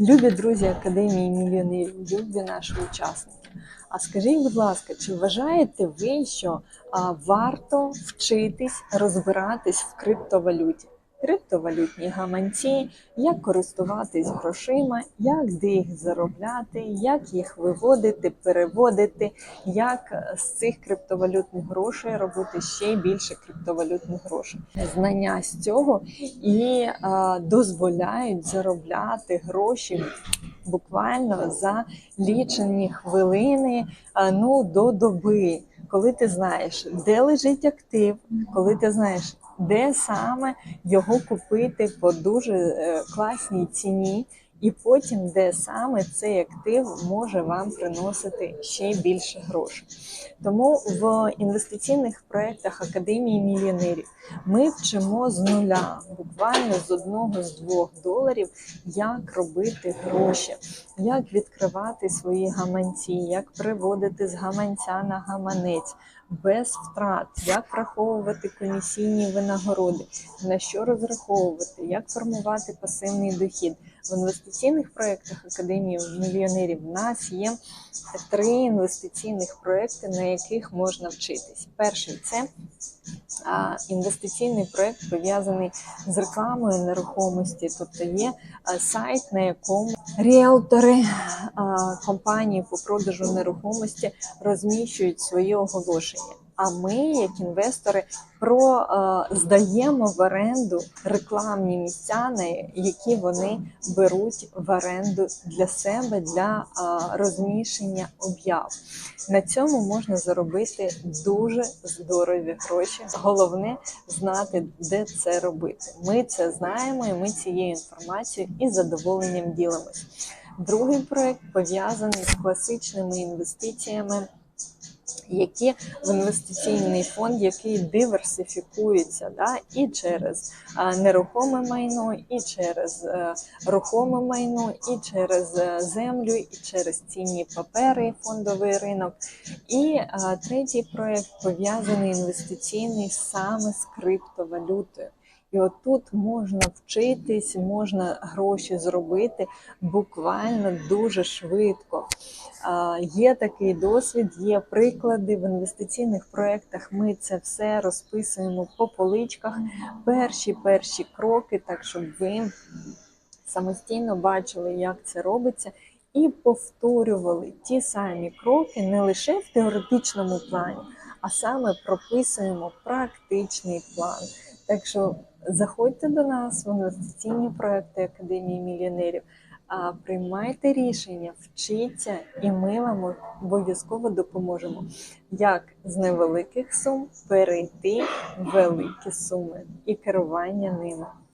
Любі друзі Академії мільйонерів, любі наші учасники. А скажіть, будь ласка, чи вважаєте ви, що варто вчитись розбиратись в криптовалюті? Криптовалютні гаманці, як користуватись грошима, як де їх заробляти, як їх виводити, переводити, як з цих криптовалютних грошей робити ще більше криптовалютних грошей. Знання з цього і а, дозволяють заробляти гроші буквально за лічені хвилини ну, до доби. Коли ти знаєш, де лежить актив, коли ти знаєш, де саме його купити по дуже е, класній ціні, і потім, де саме цей актив може вам приносити ще більше грошей. Тому в інвестиційних проєктах Академії мільйонерів ми вчимо з нуля, буквально з одного з двох доларів, як робити гроші, як відкривати свої гаманці, як приводити з гаманця на гаманець без втрат, як враховувати комісійні винагороди, на що розраховувати, як формувати пасивний дохід. В інвестиційних проєктах Академії мільйонерів в нас є три інвестиційних проєкти, на яких можна вчитись. Перший це інвестиційний проєкт пов'язаний з рекламою нерухомості, тобто є сайт, на якому ріелтори компанії по продажу нерухомості розміщують свої оголошення. А ми, як інвестори, е, здаємо в оренду рекламні місця, на які вони беруть в оренду для себе для е, розміщення об'яв. На цьому можна заробити дуже здорові гроші. Головне знати, де це робити. Ми це знаємо, і ми цією інформацією із задоволенням ділимось. Другий проект пов'язаний з класичними інвестиціями які в інвестиційний фонд, який диверсифікується да, і через а, нерухоме майно, і через е, рухоме майно, і через е, землю, і через цінні папери, фондовий ринок. І третій проект пов'язаний інвестиційний саме з криптовалютою. І отут можна вчитись, можна гроші зробити буквально дуже швидко. Є такий досвід, є приклади в інвестиційних проєктах. Ми це все розписуємо по поличках. Перші перші кроки, так щоб ви самостійно бачили, як це робиться, і повторювали ті самі кроки не лише в теоретичному плані, а саме прописуємо практичний план. Так що заходьте до нас в інвестиційні проекти Академії мільйонерів, приймайте рішення, вчіться, і ми вам обов'язково допоможемо, як з невеликих сум перейти в великі суми і керування ними.